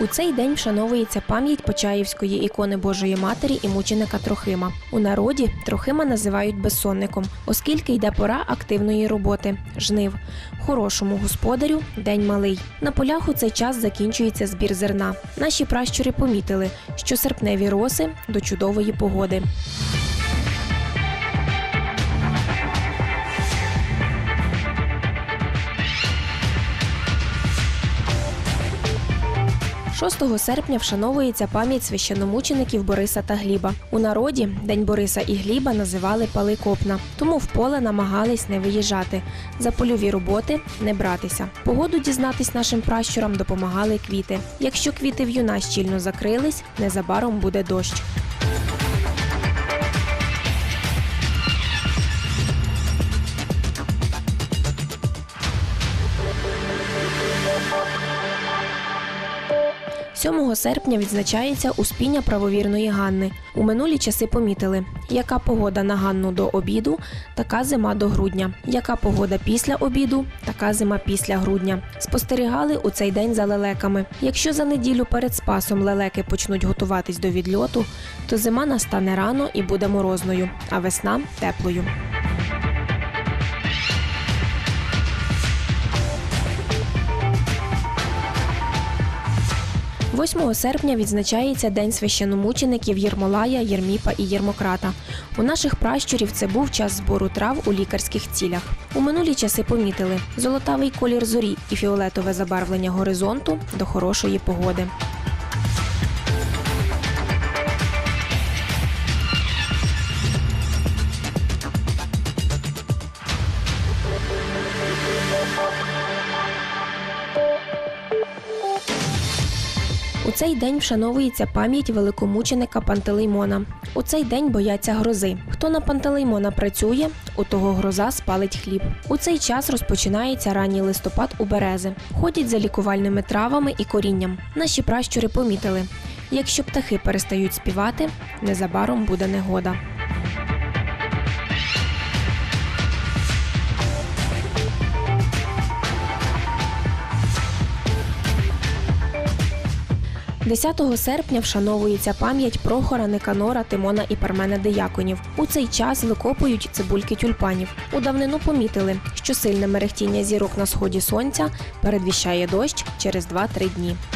У цей день вшановується пам'ять Почаївської ікони Божої Матері і мученика Трохима. У народі Трохима називають безсонником, оскільки йде пора активної роботи жнив. Хорошому господарю день малий. На полях у цей час закінчується збір зерна. Наші пращури помітили, що серпневі роси до чудової погоди. 6 серпня вшановується пам'ять священомучеників Бориса та Гліба. У народі День Бориса і Гліба називали паликопна, тому в поле намагались не виїжджати. За польові роботи не братися. Погоду дізнатись нашим пращурам допомагали квіти. Якщо квіти в юна щільно закрились, незабаром буде дощ. Сьомого серпня відзначається успіння правовірної Ганни. У минулі часи помітили, яка погода на Ганну до обіду, така зима до грудня. Яка погода після обіду, така зима після грудня. Спостерігали у цей день за лелеками. Якщо за неділю перед спасом лелеки почнуть готуватись до відльоту, то зима настане рано і буде морозною, а весна теплою. 8 серпня відзначається День священомучеників Єрмолая, Єрміпа і Єрмократа. У наших пращурів це був час збору трав у лікарських цілях. У минулі часи помітили золотавий колір зорі і фіолетове забарвлення горизонту до хорошої погоди. У цей день вшановується пам'ять великомученика Пантелеймона. У цей день бояться грози. Хто на Пантелеймона працює, у того гроза спалить хліб. У цей час розпочинається ранній листопад у берези. Ходять за лікувальними травами і корінням. Наші пращури помітили: якщо птахи перестають співати, незабаром буде негода. – 10 серпня вшановується пам'ять Прохора, Никанора, Тимона і Пармена Деяконів. У цей час викопують цибульки тюльпанів. У давнину помітили, що сильне мерехтіння зірок на сході сонця передвіщає дощ через 2-3 дні. –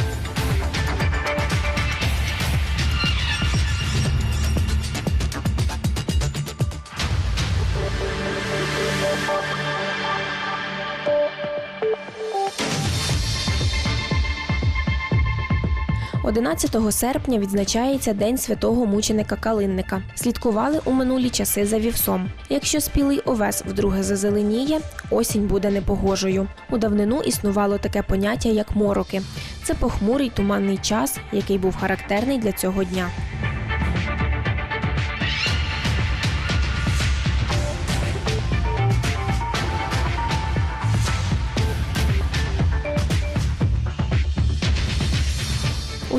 11 серпня відзначається День святого мученика Калинника. Слідкували у минулі часи за вівсом. Якщо спілий овес вдруге зазеленіє, осінь буде непогожою. У давнину існувало таке поняття, як мороки. Це похмурий туманний час, який був характерний для цього дня.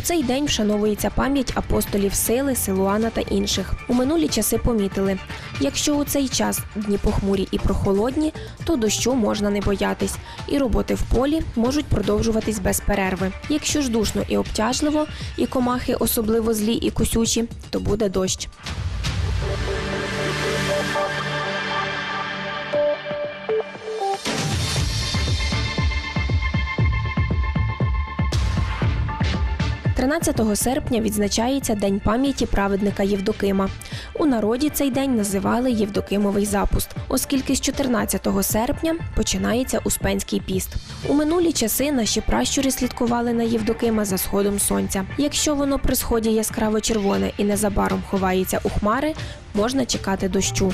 У цей день вшановується пам'ять апостолів сили, Силуана та інших. У минулі часи помітили: якщо у цей час дні похмурі і прохолодні, то дощу можна не боятись, і роботи в полі можуть продовжуватись без перерви. Якщо ж душно і обтяжливо, і комахи особливо злі і кусючі, то буде дощ. – 13 серпня відзначається День пам'яті праведника Євдокима. У народі цей день називали Євдокимовий запуст, оскільки з 14 серпня починається Успенський піст. У минулі часи наші пращури слідкували на Євдокима за сходом сонця. Якщо воно при сході яскраво червоне і незабаром ховається у хмари, можна чекати дощу.